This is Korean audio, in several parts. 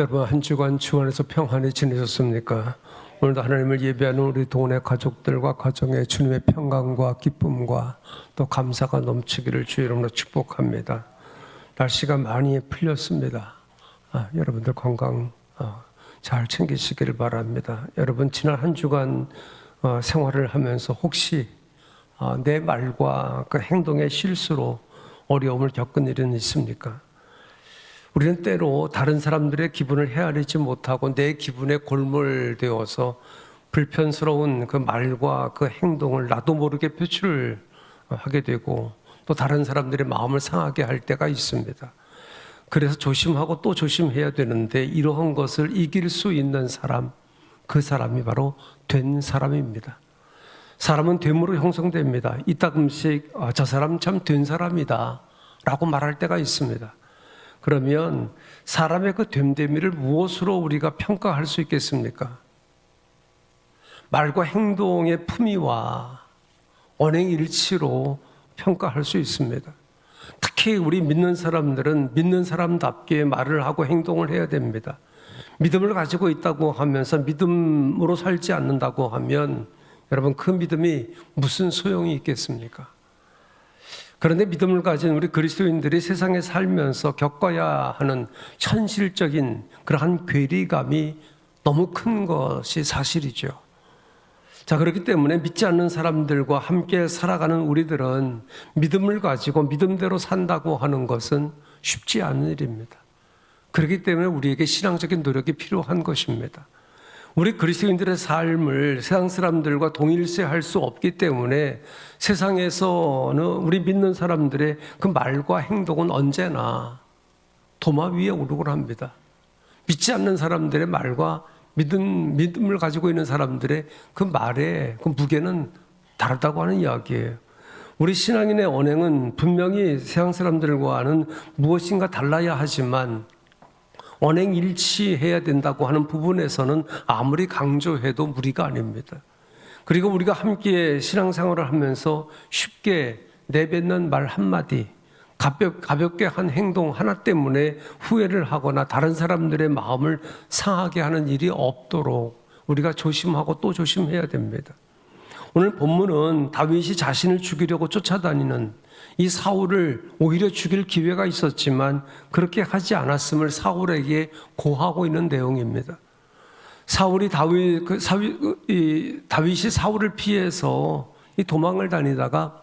여러분 한 주간 주 안에서 평안히 지내셨습니까? 오늘도 하나님을 예배하는 우리 동네 가족들과 가정의 주님의 평강과 기쁨과 또 감사가 넘치기를 주 이름으로 축복합니다. 날씨가 많이 풀렸습니다. 아, 여러분들 건강 어, 잘 챙기시기를 바랍니다. 여러분 지난 한 주간 어, 생활을 하면서 혹시 어, 내 말과 그 행동의 실수로 어려움을 겪은 일은 있습니까? 우리는 때로 다른 사람들의 기분을 헤아리지 못하고 내 기분에 골몰되어서 불편스러운 그 말과 그 행동을 나도 모르게 표출을 하게 되고 또 다른 사람들의 마음을 상하게 할 때가 있습니다. 그래서 조심하고 또 조심해야 되는데 이러한 것을 이길 수 있는 사람, 그 사람이 바로 된 사람입니다. 사람은 됨으로 형성됩니다. 이따금씩 아, 저 사람 참 된 사람이다 라고 말할 때가 있습니다. 그러면 사람의 그 됨됨이를 무엇으로 우리가 평가할 수 있겠습니까? 말과 행동의 품위와 언행일치로 평가할 수 있습니다. 특히 우리 믿는 사람들은 믿는 사람답게 말을 하고 행동을 해야 됩니다. 믿음을 가지고 있다고 하면서 믿음으로 살지 않는다고 하면 여러분 그 믿음이 무슨 소용이 있겠습니까? 그런데 믿음을 가진 우리 그리스도인들이 세상에 살면서 겪어야 하는 현실적인 그러한 괴리감이 너무 큰 것이 사실이죠. 자, 그렇기 때문에 믿지 않는 사람들과 함께 살아가는 우리들은 믿음을 가지고 믿음대로 산다고 하는 것은 쉽지 않은 일입니다. 그렇기 때문에 우리에게 신앙적인 노력이 필요한 것입니다. 우리 그리스도인들의 삶을 세상 사람들과 동일시할 수 없기 때문에 세상에서는 우리 믿는 사람들의 그 말과 행동은 언제나 도마 위에 오르곤 합니다. 믿지 않는 사람들의 말과 믿음, 믿음을 가지고 있는 사람들의 그 말의 그 무게는 다르다고 하는 이야기예요. 우리 신앙인의 언행은 분명히 세상 사람들과는 무엇인가 달라야 하지만 언행 일치해야 된다고 하는 부분에서는 아무리 강조해도 무리가 아닙니다. 그리고 우리가 함께 신앙생활을 하면서 쉽게 내뱉는 말 한마디, 가볍, 가볍게 한 행동 하나 때문에 후회를 하거나 다른 사람들의 마음을 상하게 하는 일이 없도록 우리가 조심하고 또 조심해야 됩니다. 오늘 본문은 다윗이 자신을 죽이려고 쫓아다니는 이 사울을 오히려 죽일 기회가 있었지만 그렇게 하지 않았음을 사울에게 고하고 있는 내용입니다. 사울이 다윗 그 사위, 이, 다윗이 사울을 피해서 이 도망을 다니다가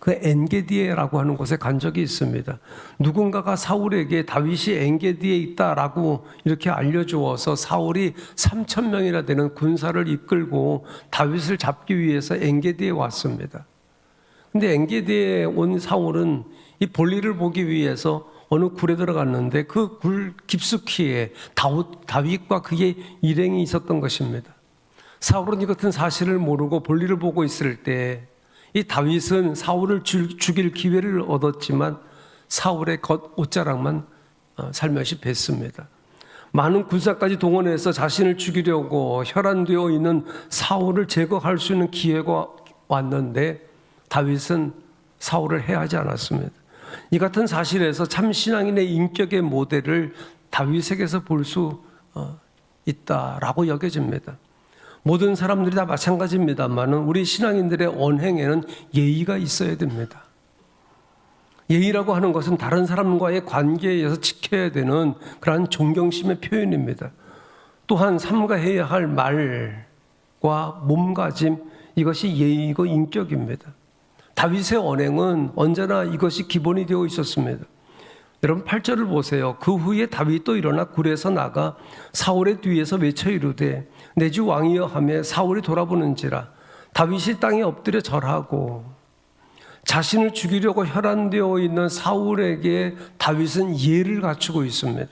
그 엔게디에라고 하는 곳에 간 적이 있습니다. 누군가가 사울에게 다윗이 엔게디에 있다라고 이렇게 알려주어서 사울이 3천 명이나 되는 군사를 이끌고 다윗을 잡기 위해서 엔게디에 왔습니다. 근데 엔게디에 온 사울은 이 볼일을 보기 위해서 어느 굴에 들어갔는데 그 굴 깊숙이에 다윗과 그의 일행이 있었던 것입니다. 사울은 이 같은 사실을 모르고 볼일을 보고 있을 때 이 다윗은 사울을 죽일 기회를 얻었지만 사울의 겉 옷자락만 어, 살며시 뱄습니다. 많은 군사까지 동원해서 자신을 죽이려고 혈안되어 있는 사울을 제거할 수 있는 기회가 왔는데 다윗은 사울을 해하지 않았습니다. 이 같은 사실에서 참 신앙인의 인격의 모델을 다윗에게서 볼수 어, 있다라고 여겨집니다. 모든 사람들이 다 마찬가지입니다만은 우리 신앙인들의 언행에는 예의가 있어야 됩니다. 예의라고 하는 것은 다른 사람과의 관계에서 지켜야 되는 그러한 존경심의 표현입니다. 또한 삼가해야 할 말과 몸가짐 이것이 예의고 인격입니다. 다윗의 언행은 언제나 이것이 기본이 되어 있었습니다. 여러분 8절을 보세요. 그 후에 다윗도 일어나 굴에서 나가 사울의 뒤에서 외쳐 이르되 내 주 왕이여 하며 사울이 돌아보는지라 다윗이 땅에 엎드려 절하고 자신을 죽이려고 혈안되어 있는 사울에게 다윗은 예를 갖추고 있습니다.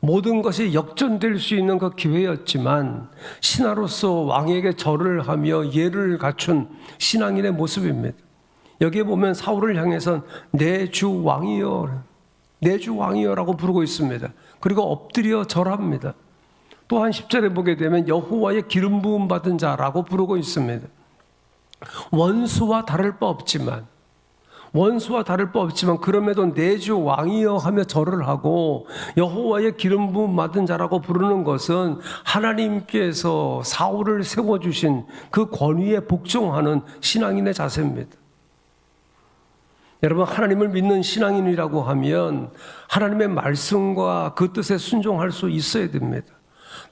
모든 것이 역전될 수 있는 그 기회였지만 신하로서 왕에게 절을 하며 예를 갖춘 신앙인의 모습입니다. 여기에 보면 사울을 향해선 내 주 왕이여, 내 주 왕이여라고 부르고 있습니다. 그리고 엎드려 절합니다. 또한 10절에 보게 되면 여호와의 기름 부음 받은 자라고 부르고 있습니다. 원수와 다를 바 없지만 원수와 다를 바 없지만 그럼에도 내 주 왕이여 하며 절을 하고 여호와의 기름 부음 받은 자라고 부르는 것은 하나님께서 사울을 세워 주신 그 권위에 복종하는 신앙인의 자세입니다. 여러분 하나님을 믿는 신앙인이라고 하면 하나님의 말씀과 그 뜻에 순종할 수 있어야 됩니다.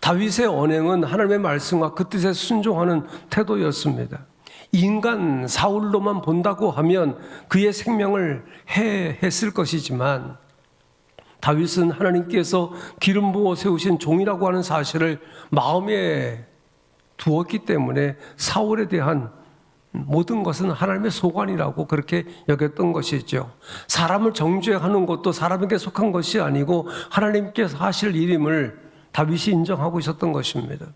다윗의 언행은 하나님의 말씀과 그 뜻에 순종하는 태도였습니다. 인간 사울로만 본다고 하면 그의 생명을 해했을 것이지만 다윗은 하나님께서 기름 부어 세우신 종이라고 하는 사실을 마음에 두었기 때문에 사울에 대한 모든 것은 하나님의 소관이라고 그렇게 여겼던 것이죠. 사람을 정죄하는 것도 사람에게 속한 것이 아니고 하나님께서 하실 일임을 다윗이 인정하고 있었던 것입니다.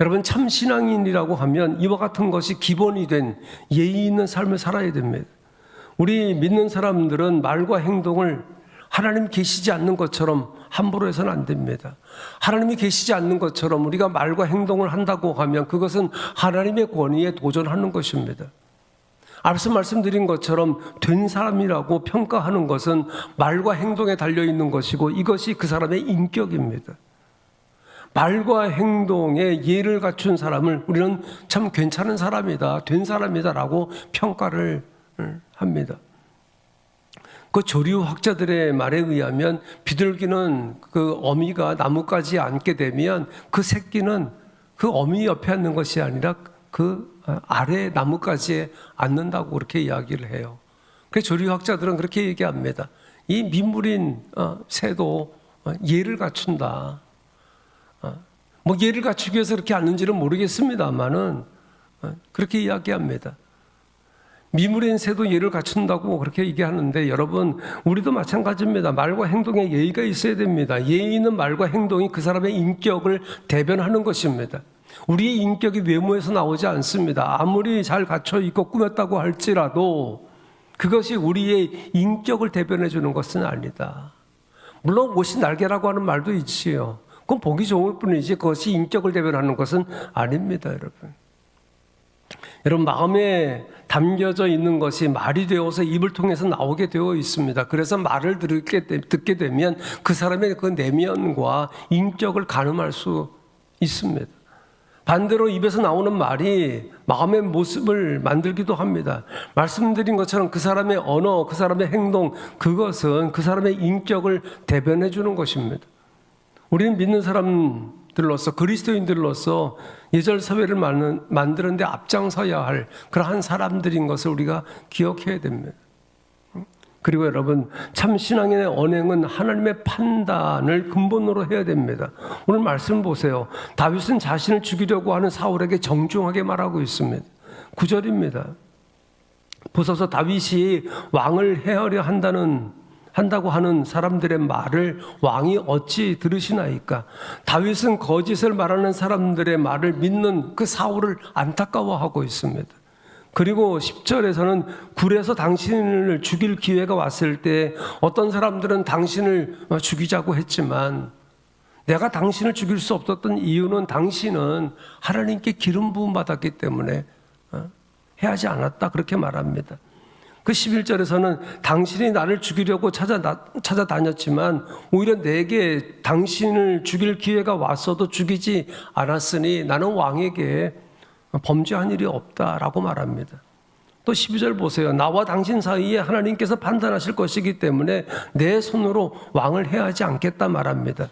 여러분 참 신앙인이라고 하면 이와 같은 것이 기본이 된 예의 있는 삶을 살아야 됩니다. 우리 믿는 사람들은 말과 행동을 하나님 계시지 않는 것처럼 함부로 해서는 안 됩니다. 하나님이 계시지 않는 것처럼 우리가 말과 행동을 한다고 하면 그것은 하나님의 권위에 도전하는 것입니다. 앞서 말씀드린 것처럼 된 사람이라고 평가하는 것은 말과 행동에 달려 있는 것이고 이것이 그 사람의 인격입니다. 말과 행동에 예를 갖춘 사람을 우리는 참 괜찮은 사람이다, 된 사람이다라고 평가를 합니다. 그 조류 학자들의 말에 의하면 비둘기는 그 어미가 나무까지 앉게 되면 그 새끼는 그 어미 옆에 앉는 것이 아니라 그 아래 나무까지 앉는다고 그렇게 이야기를 해요. 그래서 조류 학자들은 그렇게 얘기합니다. 이 민물인 어, 새도 예를 갖춘다. 어, 뭐 예를 갖추기 위해서 그렇게 앉는지는 모르겠습니다만은 어, 그렇게 이야기합니다. 미물인 새도 예를 갖춘다고 그렇게 얘기하는데 여러분 우리도 마찬가지입니다. 말과 행동에 예의가 있어야 됩니다. 예의 있는 말과 행동이 그 사람의 인격을 대변하는 것입니다. 우리의 인격이 외모에서 나오지 않습니다. 아무리 잘 갖춰 있고 꾸몄다고 할지라도 그것이 우리의 인격을 대변해 주는 것은 아니다. 물론 옷이 날개라고 하는 말도 있지요. 그건 보기 좋을 뿐이지 그것이 인격을 대변하는 것은 아닙니다, 여러분. 여러분 마음에 담겨져 있는 것이 말이 되어서 입을 통해서 나오게 되어 있습니다. 그래서 말을 듣게, 듣게 되면 그 사람의 그 내면과 인격을 가늠할 수 있습니다. 반대로 입에서 나오는 말이 마음의 모습을 만들기도 합니다. 말씀드린 것처럼 그 사람의 언어, 그 사람의 행동, 그것은 그 사람의 인격을 대변해 주는 것입니다. 우리는 믿는 사람 들로서 그리스도인들로서 예절 사회를 만드는데 앞장서야 할 그러한 사람들인 것을 우리가 기억해야 됩니다. 그리고 여러분 참 신앙인의 언행은 하나님의 판단을 근본으로 해야 됩니다. 오늘 말씀 보세요. 다윗은 자신을 죽이려고 하는 사울에게 정중하게 말하고 있습니다. 구절입니다. 보소서 다윗이 왕을 해하려 한다는 한다고 하는 사람들의 말을 왕이 어찌 들으시나이까? 다윗은 거짓을 말하는 사람들의 말을 믿는 그 사울을 안타까워하고 있습니다. 그리고 10절에서는 굴에서 당신을 죽일 기회가 왔을 때 어떤 사람들은 당신을 죽이자고 했지만 내가 당신을 죽일 수 없었던 이유는 당신은 하나님께 기름 부음 받았기 때문에 어, 해하지 않았다 그렇게 말합니다. 그 11절에서는 당신이 나를 죽이려고 찾아, 찾아다녔지만 오히려 내게 당신을 죽일 기회가 왔어도 죽이지 않았으니 나는 왕에게 범죄한 일이 없다라고 말합니다. 또 12절 보세요. 나와 당신 사이에 하나님께서 판단하실 것이기 때문에 내 손으로 왕을 해하지 않겠다 말합니다.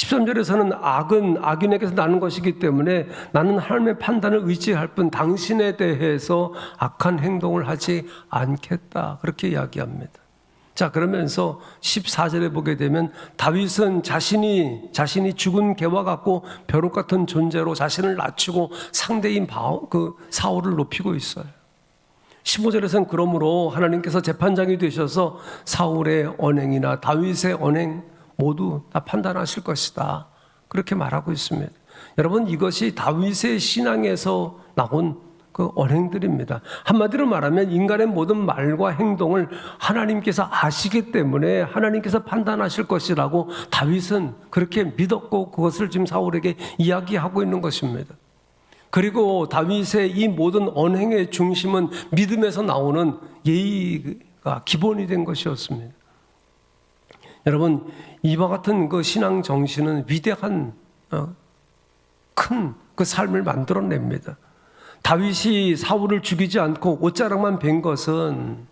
13절에서는 악은 악인에게서 나는 것이기 때문에 나는 하나님의 판단을 의지할 뿐 당신에 대해서 악한 행동을 하지 않겠다. 그렇게 이야기합니다. 자, 그러면서 14절에 보게 되면 다윗은 자신이, 자신이 죽은 개와 같고 벼룩 같은 존재로 자신을 낮추고 상대인 바오, 그 사울을 높이고 있어요. 15절에서는 그러므로 하나님께서 재판장이 되셔서 사울의 언행이나 다윗의 언행, 모두 다 판단하실 것이다. 그렇게 말하고 있습니다. 여러분 이것이 다윗의 신앙에서 나온 그 언행들입니다. 한마디로 말하면 인간의 모든 말과 행동을 하나님께서 아시기 때문에 하나님께서 판단하실 것이라고 다윗은 그렇게 믿었고 그것을 지금 사울에게 이야기하고 있는 것입니다. 그리고 다윗의 이 모든 언행의 중심은 믿음에서 나오는 예의가 기본이 된 것이었습니다. 여러분 이와 같은 그 신앙 정신은 위대한 어, 큰 그 삶을 만들어냅니다. 다윗이 사울을 죽이지 않고 옷자락만 벤 것은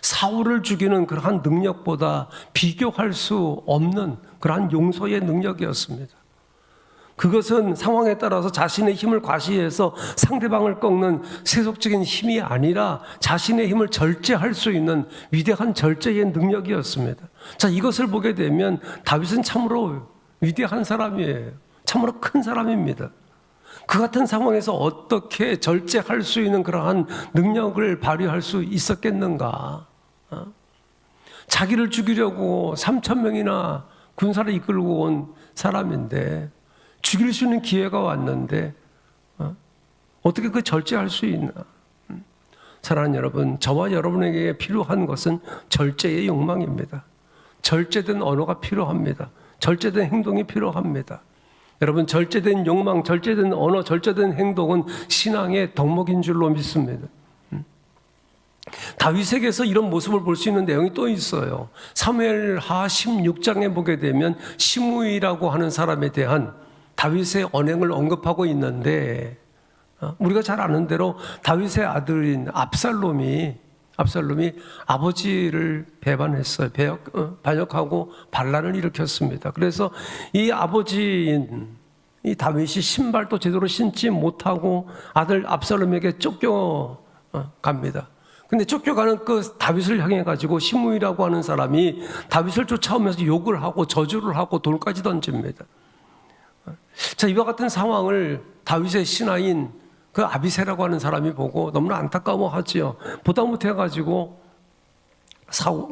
사울을 죽이는 그러한 능력보다 비교할 수 없는 그러한 용서의 능력이었습니다. 그것은 상황에 따라서 자신의 힘을 과시해서 상대방을 꺾는 세속적인 힘이 아니라 자신의 힘을 절제할 수 있는 위대한 절제의 능력이었습니다. 자, 이것을 보게 되면 다윗은 참으로 위대한 사람이에요. 참으로 큰 사람입니다. 그 같은 상황에서 어떻게 절제할 수 있는 그러한 능력을 발휘할 수 있었겠는가? 어? 자기를 죽이려고 3천 명이나 군사를 이끌고 온 사람인데 죽일 수 있는 기회가 왔는데 어? 어떻게 그 절제할 수 있나? 음. 사랑하는 여러분, 저와 여러분에게 필요한 것은 절제의 욕망입니다. 절제된 언어가 필요합니다. 절제된 행동이 필요합니다. 여러분 절제된 욕망, 절제된 언어, 절제된 행동은 신앙의 덕목인 줄로 믿습니다. 음. 다윗에게서 이런 모습을 볼 수 있는 내용이 또 있어요. 사무엘하 16장에 보게 되면 시므이라고 하는 사람에 대한 다윗의 언행을 언급하고 있는데 어, 우리가 잘 아는 대로 다윗의 아들인 압살롬이 압살롬이 아버지를 배반했어요. 배역, 어, 반역하고 반란을 일으켰습니다. 그래서 이 아버지인 이 다윗이 신발도 제대로 신지 못하고 아들 압살롬에게 쫓겨 어, 갑니다. 근데 쫓겨가는 그 다윗을 향해 가지고 시므이라고 하는 사람이 다윗을 쫓아오면서 욕을 하고 저주를 하고 돌까지 던집니다. 자, 이와 같은 상황을 다윗의 신하인 그 아비세라고 하는 사람이 보고 너무나 안타까워하지요. 보다 못해가지고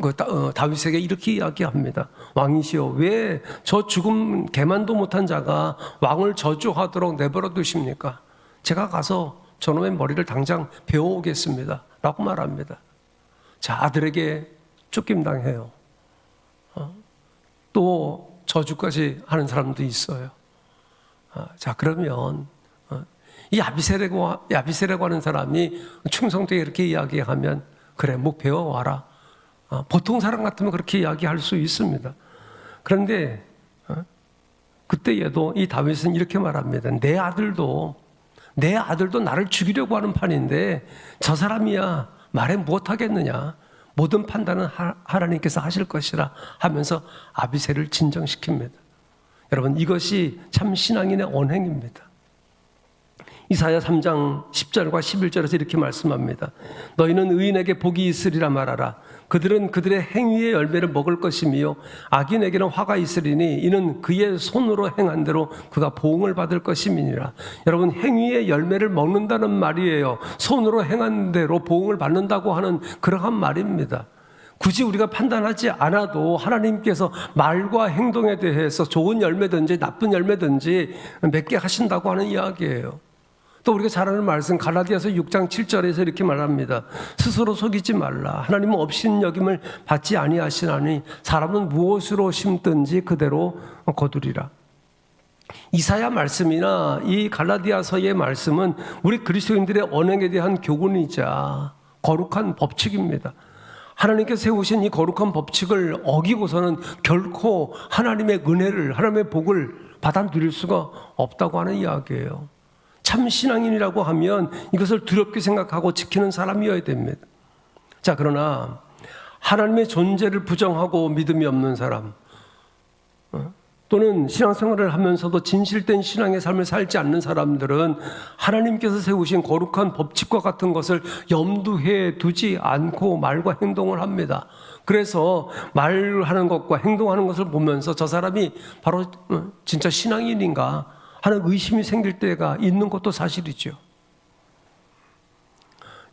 그 어, 다윗에게 이렇게 이야기합니다. 왕이시여, 왜 저 죽음 개만도 못한 자가 왕을 저주하도록 내버려 두십니까? 제가 가서 저놈의 머리를 당장 베어오겠습니다. 라고 말합니다. 자, 아들에게 쫓김당해요. 어? 또 저주까지 하는 사람도 있어요. 어, 자, 그러면 이 야비세라고, 야비세라고 하는 사람이 충성되게 이렇게 이야기하면 그래, 목 배워 와라. 어, 보통 사람 같으면 그렇게 이야기할 수 있습니다. 그런데 어, 그때에도 이 다윗은 이렇게 말합니다. 내 아들도 내 아들도 나를 죽이려고 하는 판인데 저 사람이야 말해 못하겠느냐. 모든 판단은 하나님께서 하실 것이라 하면서 아비세를 진정시킵니다. 여러분 이것이 참 신앙인의 언행입니다. 이사야 3장 10절과 11절에서 이렇게 말씀합니다. 너희는 의인에게 복이 있으리라 말하라. 그들은 그들의 행위의 열매를 먹을 것이며 악인에게는 화가 있으리니 이는 그의 손으로 행한 대로 그가 보응을 받을 것임이니라. 여러분 행위의 열매를 먹는다는 말이에요. 손으로 행한 대로 보응을 받는다고 하는 그러한 말입니다. 굳이 우리가 판단하지 않아도 하나님께서 말과 행동에 대해서 좋은 열매든지 나쁜 열매든지 맺게 하신다고 하는 이야기예요. 또 우리가 잘 아는 말씀 갈라디아서 6장 7절에서 이렇게 말합니다. 스스로 속이지 말라. 하나님은 없인 여김을 받지 아니하시나니 사람은 무엇으로 심든지 그대로 거두리라. 이사야 말씀이나 이 갈라디아서의 말씀은 우리 그리스도인들의 언행에 대한 교훈이자 거룩한 법칙입니다. 하나님께서 세우신 이 거룩한 법칙을 어기고서는 결코 하나님의 은혜를, 하나님의 복을 받아 누릴 수가 없다고 하는 이야기예요. 참 신앙인이라고 하면 이것을 두렵게 생각하고 지키는 사람이어야 됩니다. 자, 그러나 하나님의 존재를 부정하고 믿음이 없는 사람, 어? 또는 신앙생활을 하면서도 진실된 신앙의 삶을 살지 않는 사람들은 하나님께서 세우신 거룩한 법칙과 같은 것을 염두해 두지 않고 말과 행동을 합니다. 그래서 말하는 것과 행동하는 것을 보면서 저 사람이 바로 어, 진짜 신앙인인가 하는 의심이 생길 때가 있는 것도 사실이죠.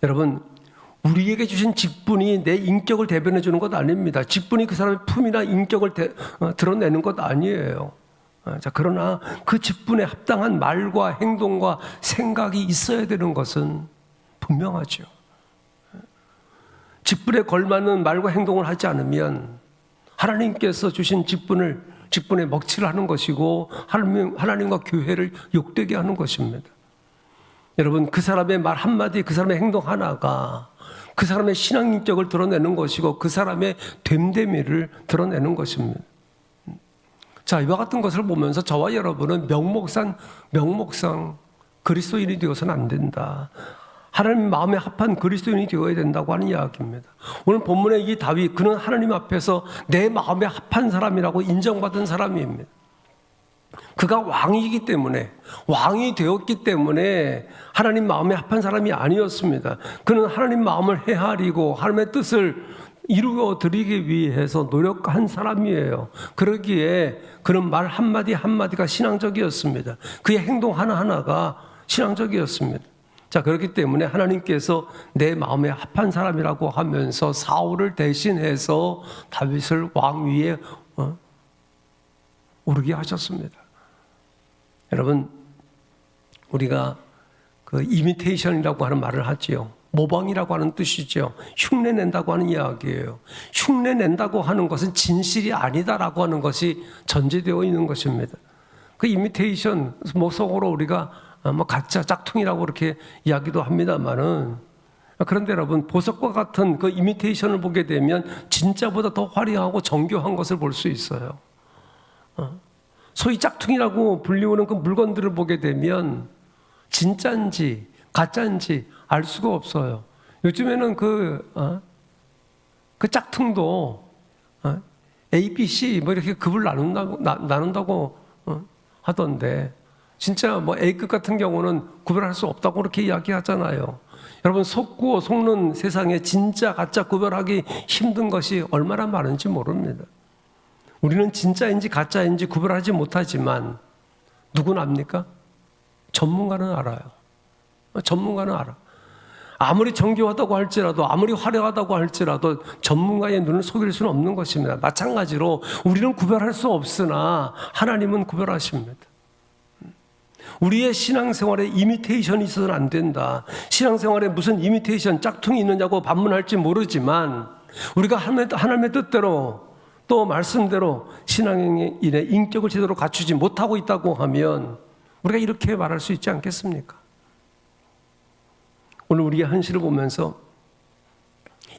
여러분, 우리에게 주신 직분이 내 인격을 대변해 주는 것 아닙니다. 직분이 그 사람의 품이나 인격을 대, 어, 드러내는 것 아니에요. 어, 자, 그러나 그 직분에 합당한 말과 행동과 생각이 있어야 되는 것은 분명하죠. 직분에 걸맞는 말과 행동을 하지 않으면 하나님께서 주신 직분을 직분에 먹칠을 하는 것이고 하나님, 하나님과 교회를 욕되게 하는 것입니다. 여러분 그 사람의 말 한마디 그 사람의 행동 하나가 그 사람의 신앙 인격을 드러내는 것이고 그 사람의 됨됨이를 드러내는 것입니다. 자, 이와 같은 것을 보면서 저와 여러분은 명목상 명목상 그리스도인이 되어서는 안 된다. 하나님 마음에 합한 그리스도인이 되어야 된다고 하는 이야기입니다. 오늘 본문의 이 다윗 그는 하나님 앞에서 내 마음에 합한 사람이라고 인정받은 사람입니다. 그가 왕이기 때문에 왕이 되었기 때문에 하나님 마음에 합한 사람이 아니었습니다. 그는 하나님 마음을 헤아리고 하나님의 뜻을 이루어 드리기 위해서 노력한 사람이에요. 그러기에 그런 말 한마디 한마디가 신앙적이었습니다. 그의 행동 하나하나가 신앙적이었습니다. 자, 그렇기 때문에 하나님께서 내 마음에 합한 사람이라고 하면서 사울을 대신해서 다윗을 왕 위에 어? 오르게 하셨습니다. 여러분, 우리가 그 이미테이션이라고 하는 말을 하지요. 모방이라고 하는 뜻이죠. 흉내 낸다고 하는 이야기예요. 흉내 낸다고 하는 것은 진실이 아니다라고 하는 것이 전제되어 있는 것입니다. 그 이미테이션 뭐 속으로 우리가 뭐 가짜 짝퉁이라고 그렇게 이야기도 합니다만은 그런데 여러분 보석과 같은 그 이미테이션을 보게 되면 진짜보다 더 화려하고 정교한 것을 볼 수 있어요. 어? 소위 짝퉁이라고 불리우는 그 물건들을 보게 되면 진짜인지 가짜인지 알 수가 없어요. 요즘에는 그, 어? 그 짝퉁도 어? A, B, C 뭐 이렇게 급을 나눈다고, 나, 나눈다고 어? 하던데 진짜 뭐 A급 같은 경우는 구별할 수 없다고 그렇게 이야기하잖아요. 여러분 속고 속는 세상에 진짜 가짜 구별하기 힘든 것이 얼마나 많은지 모릅니다. 우리는 진짜인지 가짜인지 구별하지 못하지만 누구는 압니까? 전문가는 알아요. 전문가는 알아. 아무리 정교하다고 할지라도 아무리 화려하다고 할지라도 전문가의 눈을 속일 수는 없는 것입니다. 마찬가지로 우리는 구별할 수 없으나 하나님은 구별하십니다. 우리의 신앙생활에 이미테이션이 있어서는 안 된다. 신앙생활에 무슨 이미테이션 짝퉁이 있느냐고 반문할지 모르지만 우리가 하나님의 뜻대로 또 말씀대로 신앙인의 인격을 제대로 갖추지 못하고 있다고 하면 우리가 이렇게 말할 수 있지 않겠습니까? 오늘 우리의 현실을 보면서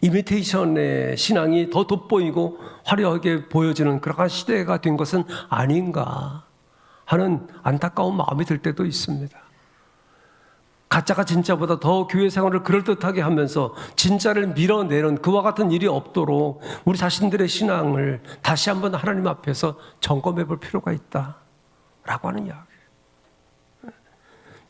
이미테이션의 신앙이 더 돋보이고 화려하게 보여지는 그러한 시대가 된 것은 아닌가 하는 안타까운 마음이 들 때도 있습니다. 가짜가 진짜보다 더 교회 생활을 그럴듯하게 하면서 진짜를 밀어내는 그와 같은 일이 없도록 우리 자신들의 신앙을 다시 한번 하나님 앞에서 점검해 볼 필요가 있다. 라고 하는 이야기.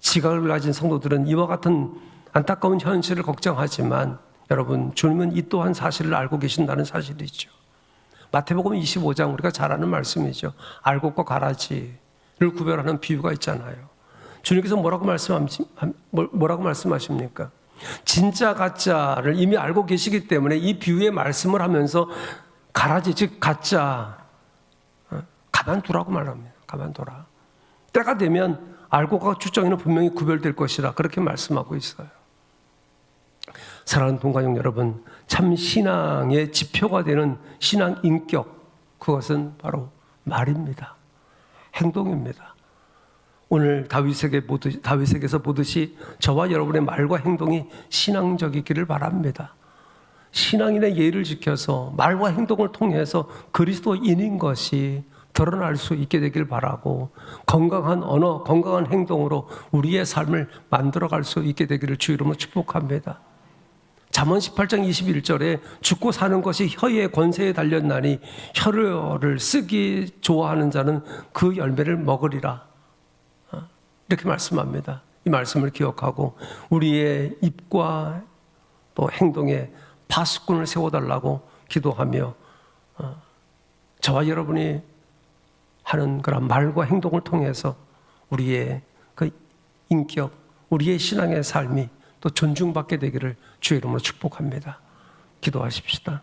지각을 가진 성도들은 이와 같은 안타까운 현실을 걱정하지만 여러분, 주님은 이 또한 사실을 알고 계신다는 사실이죠. 마태복음 25장 우리가 잘 아는 말씀이죠. 알곡과 가라지를 구별하는 비유가 있잖아요. 주님께서 뭐라고 말씀 뭐라고 말씀하십니까? 진짜 가짜를 이미 알고 계시기 때문에 이 비유의 말씀을 하면서 가라지 즉 가짜 어? 가만두라고 말합니다. 가만둬라. 때가 되면 알고가 추정에는 분명히 구별될 것이라 그렇게 말씀하고 있어요. 사랑하는 동가족 여러분, 참 신앙의 지표가 되는 신앙 인격 그것은 바로 말입니다. 행동입니다. 오늘 다윗에게 보듯, 다윗에게서 보듯이 저와 여러분의 말과 행동이 신앙적이기를 바랍니다. 신앙인의 예를 지켜서 말과 행동을 통해서 그리스도인인 것이 드러날 수 있게 되길 바라고 건강한 언어, 건강한 행동으로 우리의 삶을 만들어갈 수 있게 되기를 주 이름으로 축복합니다. 잠언 18장 21절에 죽고 사는 것이 혀의 권세에 달렸나니 혀를 쓰기 좋아하는 자는 그 열매를 먹으리라. 이렇게 말씀합니다. 이 말씀을 기억하고 우리의 입과 또 행동에 파수꾼을 세워달라고 기도하며 어, 저와 여러분이 하는 그런 말과 행동을 통해서 우리의 그 인격, 우리의 신앙의 삶이 또 존중받게 되기를 주의 이름으로 축복합니다. 기도하십시다.